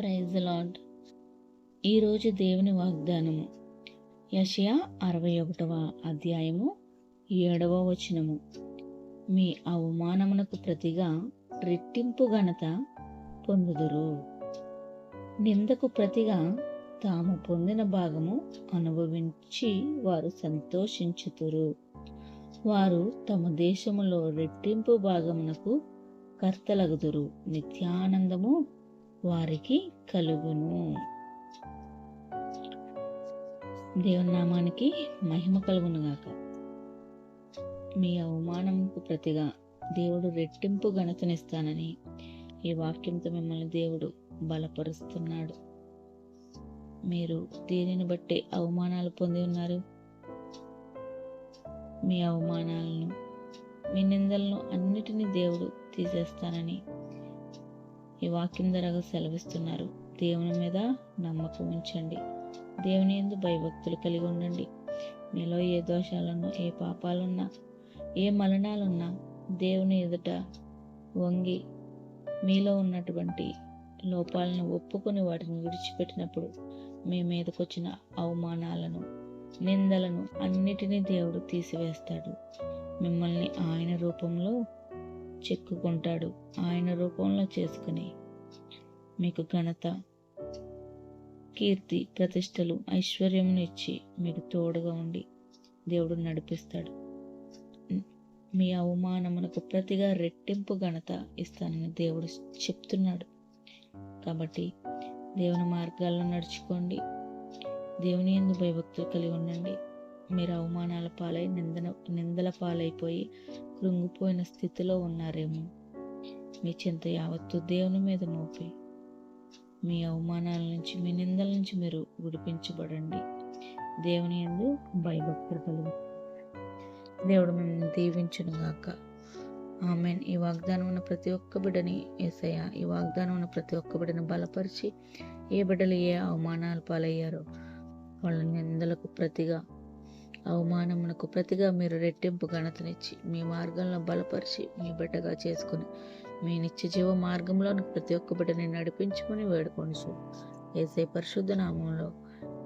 Praise lord ఈరోజు దేవుని వాగ్దానము. యషయా అరవై ఒకటవ అధ్యాయము ఏడవ వచనము. మీ అవమానమునకు ప్రతిగా రెట్టింపు ఘనత పొందుదురు. నిందకు ప్రతిగా తాము పొందిన భాగము అనుభవించి వారు సంతోషించుతురు వారు తమ దేశములో రెట్టింపు భాగమునకు కర్తలగుదురు. నిత్యానందము వారికి కలుగును. దేవుని నామానికి మహిమ కలుగునుగాక. మీ అవమానంకు ప్రతిగా దేవుడు రెట్టింపు గణతనిస్తానని ఈ వాక్యంతో మిమ్మల్ని దేవుడు బలపరుస్తున్నాడు. మీరు దేనిని బట్టి అవమానాలు పొంది ఉన్నారు? మీ అవమానాలను మీ నిందలను అన్నిటినీ దేవుడు తీసేస్తానని ఈ వాక్యం ద్వారా సెలవిస్తున్నారు. దేవుని మీద నమ్మకం ఉంచండి. దేవుని ఎందు భయభక్తులు కలిగి ఉండండి. మీలో ఏ దోషాలున్నా ఏ పాపాలున్నా ఏ మలనాలున్నా దేవుని ఎదుట వంగి మీలో ఉన్నటువంటి లోపాలను ఒప్పుకొని వాటిని విడిచిపెట్టినప్పుడు మీ మీదకు వచ్చిన అవమానాలను నిందలను అన్నిటినీ దేవుడు తీసివేస్తాడు. మిమ్మల్ని ఆయన రూపంలో చెక్కుకుంటాడు. ఆయన రూపంలో చేసుకుని మీకు ఘనత కీర్తి ప్రతిష్టలు ఐశ్వర్యమును ఇచ్చి మీకు తోడుగా ఉండి దేవుడు నడిపిస్తాడు. మీ అవమానమునకు ప్రతిగా రెట్టింపు ఘనత ఇస్తానని దేవుడు చెప్తున్నాడు. కాబట్టి దేవుని మార్గాల్లో నడుచుకోండి. దేవుని ఎందు భయభక్తులు కలిగి ఉండండి. మీరు అవమానాల పాలై నిందన నిందల పాలైపోయి కృంగిపోయిన స్థితిలో ఉన్నారేమో. మీ చింత యావత్తు దేవుని మీద మోపి. మీ అవమానాల నుంచి మీ నిందల నుంచి మీరు విడిపించబడండి. దేవుని ఎందు భయభక్తులు కలుగు. దేవుడు మిమ్మల్ని దీవించును గాక. ఆమెన్. ఈ వాగ్దానం ఉన్న ప్రతి ఒక్క బిడ్డని ఏసయ్య ఈ వాగ్దానం ఉన్న ప్రతి ఒక్క బిడ్డని బలపరిచి ఏ బిడ్డలు ఏ అవమానాలు పాలయ్యారో వాళ్ళ నిందలకు ప్రతిగా అవమానమునకు ప్రతిగా మీరు రెట్టింపు ఘనతనిచ్చి మీ మార్గంలో బలపరిచి మీ బిడ్డగా చేసుకుని మీ నిత్య జీవ మార్గంలో ప్రతి ఒక్క బిడ్డని నడిపించుకొని వేడుకొని ఏసే పరిశుద్ధ నామంలో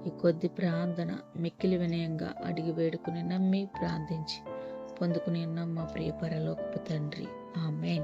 ఈ కొద్ది ప్రార్థన మిక్కిలి వినయంగా అడిగి వేడుకుని నమ్మి ప్రార్థించి పొందుకుని నమ్మ ప్రియ పరలోకపు తండ్రి. ఆమెన్.